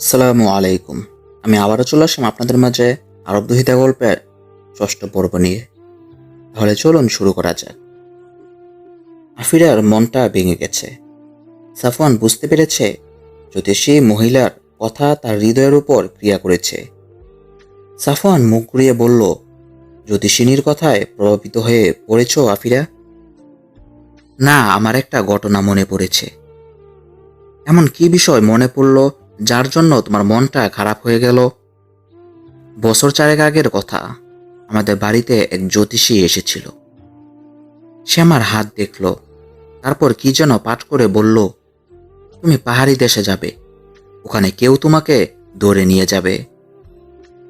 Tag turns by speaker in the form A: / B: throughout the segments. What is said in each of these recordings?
A: আসসালামু আলাইকুম। আমি আবারও চলে আসলাম আপনাদের মাঝে আরব দুহিতা গল্পের ষষ্ঠ পর্ব নিয়ে। তাহলে চলুন শুরু করা যাক। আফিরার মনটা ভেঙে গেছে। সাফওয়ান বুঝতে পেরেছে যদি সেই মহিলার কথা তার হৃদয়ের উপর ক্রিয়া করেছে। সাফওয়ান মুখ ঘুরিয়ে বলল জ্যোতিষিনীর কথায় প্রভাবিত হয়ে পড়েছ আফিরা? না, আমার একটা ঘটনা মনে পড়েছে। এমন কি বিষয় মনে পড়ল? যার জন্য তোমার মনটা খারাপ হয়ে গেল। বছর চারেক আগের কথা, আমাদের বাড়িতে এক জ্যোতিষী এসেছিল। সে আমার হাত দেখল, তারপর কি যেন পাঠ করে বলল, তুমি পাহাড়ি দেশে যাবে, ওখানে কেউ তোমাকে দৌড়ে নিয়ে যাবে।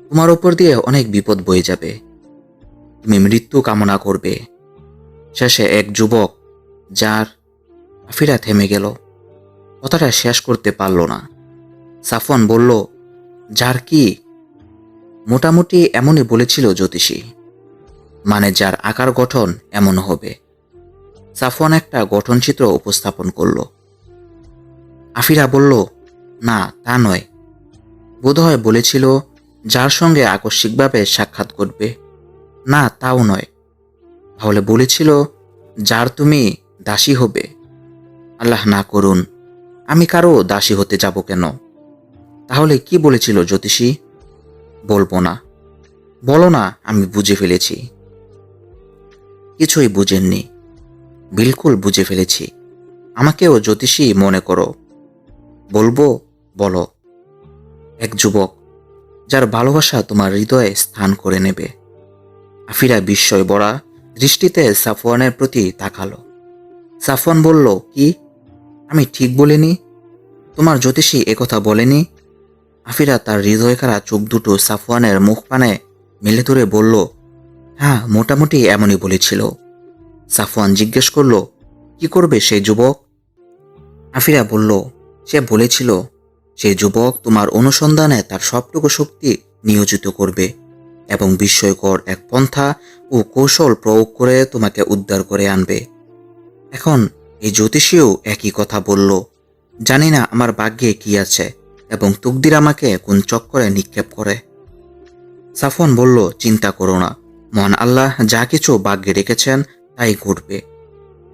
A: তোমার ওপর দিয়ে অনেক বিপদ বয়ে যাবে। তুমি মৃত্যু কামনা করবে। শেষে এক যুবক, যার আফিরা থেমে গেল। কথাটা শেষ করতে পারল না। সাফওয়ান বলল, যার কি? মোটামুটি এমনই বলেছিল জ্যোতিষী মানে যার আকার গঠন এমন হবে। সাফওয়ান একটা গঠনচিত্র উপস্থাপন করল। আফিরা বলল, না, তা নয়। বোধহয় বলেছিল, যার সঙ্গে আকস্মিকভাবে সাক্ষাৎ করবে না, তাও নয়। তাহলে বলেছিল, যার তুমি দাসী হবে। আল্লাহ না করুন, আমি কারও দাসী হতে যাব কেন? তাহলে কি বলেছিল জ্যোতিষী? বলব না। বলো না, আমি বুঝে ফেলেছি। কিছুই বুঝেননি। বিলকুল বুঝে ফেলেছি। আমাকেও জ্যোতিষী মনে করো। বলব, বলো। এক যুবক, যার ভালোবাসা তোমার হৃদয়ে স্থান করে নেবে। আফিরা বিস্ময় বড়া দৃষ্টিতে সাফওয়ানের প্রতি তাকালো। সাফওয়ান বলল, কি? আমি ঠিক বলিনি? তোমার জ্যোতিষী একথা বলেনি? আফিরা তার হৃদয়কারা চোখ দুটো সাফওয়ানের মুখ পানে মেলে ধরে বলল হ্যাঁ মোটামুটি এমনই বলেছিল। সাফওয়ান জিজ্ঞেস করল, কি করবে সেই যুবক? আফিরা বলল, সে বলেছিল সেই যুবক তোমার অনুসন্ধানে তার সবটুকু শক্তি নিয়োজিত করবে এবং বিস্ময়কর এক পন্থা ও কৌশল প্রয়োগ করে তোমাকে উদ্ধার করে আনবে। এখন এই জ্যোতিষীও একই কথা বলল, জানি না আমার ভাগ্যে কি আছে। এবং তুকদির আমাকে কোন চক্করে নিক্ষেপ করে? সাফন বলল, চিন্তা করো না। মহান আল্লাহ যা কিছু বাগ্যে রেখেছেন, তাই ঘটবে।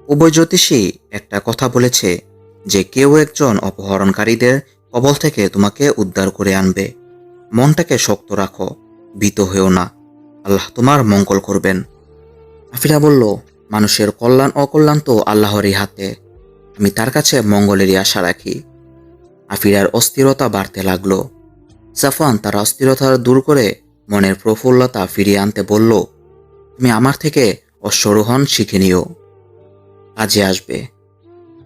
A: উভয় জ্যোতিষী একটা কথা বলেছে যে, কেউ একজন অপহরণকারীদের কবল থেকে তোমাকে উদ্ধার করে আনবে। মনটাকে শক্ত রাখো, ভীত হয়েও না। আল্লাহ তোমার মঙ্গল করবেন। আফিরা বলল, মানুষের কল্যাণ অকল্যাণ তো আল্লাহরই হাতে। আমি তার কাছে মঙ্গলেরই আশা রাখি। আফিরার অস্থিরতা বাড়তে লাগল। সাফান তার অস্থিরতা দূর করে মনের প্রফুল্লতা ফিরিয়ে আনতে বলল, তুমি আমার থেকে অশ্বরোহণ শিখে নিও। কাজে আসবে।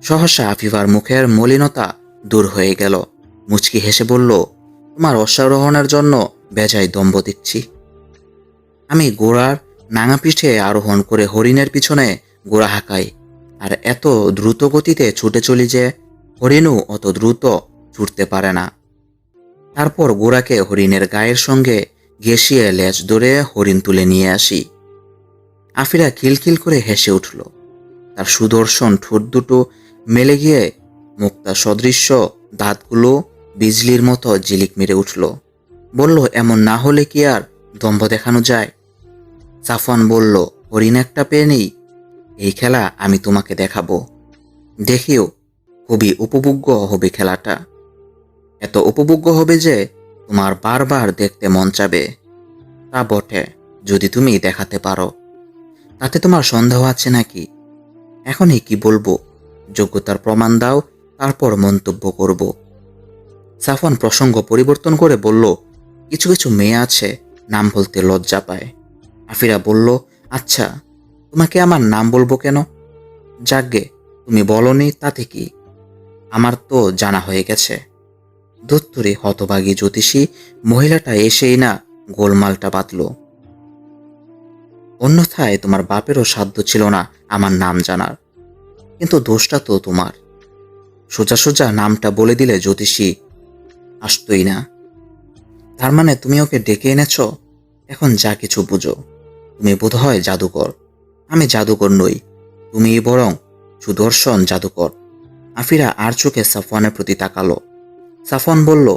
A: সহসা আফিফার মুখের মলিনতা দূর হয়ে গেল। মুচকি হেসে বলল, তোমার অশ্বারোহণের জন্য বেজায় দম্ভ দিচ্ছি। আমি গোড়ার নাঙা পিঠে আরোহণ করে হরিণের পিছনে গোড়া হাঁকাই, আর এত দ্রুত গতিতে ছুটে চলি যে হরিণও অত দ্রুত ছুটতে পারে না। তারপর গোড়াকে হরিণের গায়ের সঙ্গে ঘেঁষিয়ে লেজ ধরে হরিণ তুলে নিয়ে আসি। আফিরা খিলখিল করে হেসে উঠল। তার সুদর্শন ঠোঁট দুটো মেলে গিয়ে মুক্তা সদৃশ্য দাঁতগুলো বিজলির মতো জিলিক মেরে উঠল। বলল, এমন না হলে কি আর দম্ভ দেখানো যায়? সাফান বলল, হরিণ একটা পেয়ে নেই। এই খেলা আমি তোমাকে দেখাবো। দেখিও, খুবই উপভোগ্য হবে খেলাটা। এত উপভোগ্য হবে যে তোমার বারবার দেখতে মন চাবে। তা বটে, যদি তুমি দেখাতে পারো। তাতে তোমার সন্দেহ আছে নাকি? এখনই কি বলব? যোগ্যতার প্রমাণ দাও, তারপর মন্তব্য করব। সাফন প্রসঙ্গ পরিবর্তন করে বলল, কিছু কিছু মেয়ে আছে, নাম বলতে লজ্জা পায়। আফিরা বলল আচ্ছা তোমাকে আমার নাম বলব কেন? যাগ্গে তুমি বলনি তাতে কি? আমার তো জানা হয়ে গেছে। দত্তরে হতভাগী জ্যোতিষী মহিলাটা এসেই না গোলমালটা বাতল অন্যথায় তোমার বাপেরও সাধ্য ছিল না আমার নাম জানার। কিন্তু দোষটা তো তোমার। সোজা সোজা নামটা বলে দিলে জ্যোতিষী আসতই না। তার মানে তুমি ওকে ডেকে এনেছ? এখন যা কিছু বুঝো। তুমি বোধহয় জাদুকর। আমি জাদুকর নই তুমি বরং সুদর্শন জাদুকর। আফিরা আর চোখে সাফওয়ানের প্রতি তাকালো। সাফওয়ান বলল,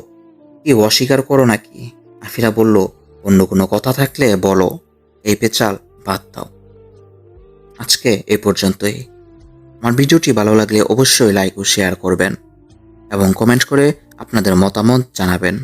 A: কি অস্বীকার করো নাকি? আফিরা বলল, অন্য কোনো কথা থাকলে বলো। এই পেচাল, বাদ দাও। আজকে এ পর্যন্তই। আমার ভিডিওটি ভালো লাগলে অবশ্যই লাইক ও শেয়ার করবেন এবং কমেন্ট করে আপনাদের মতামত জানাবেন।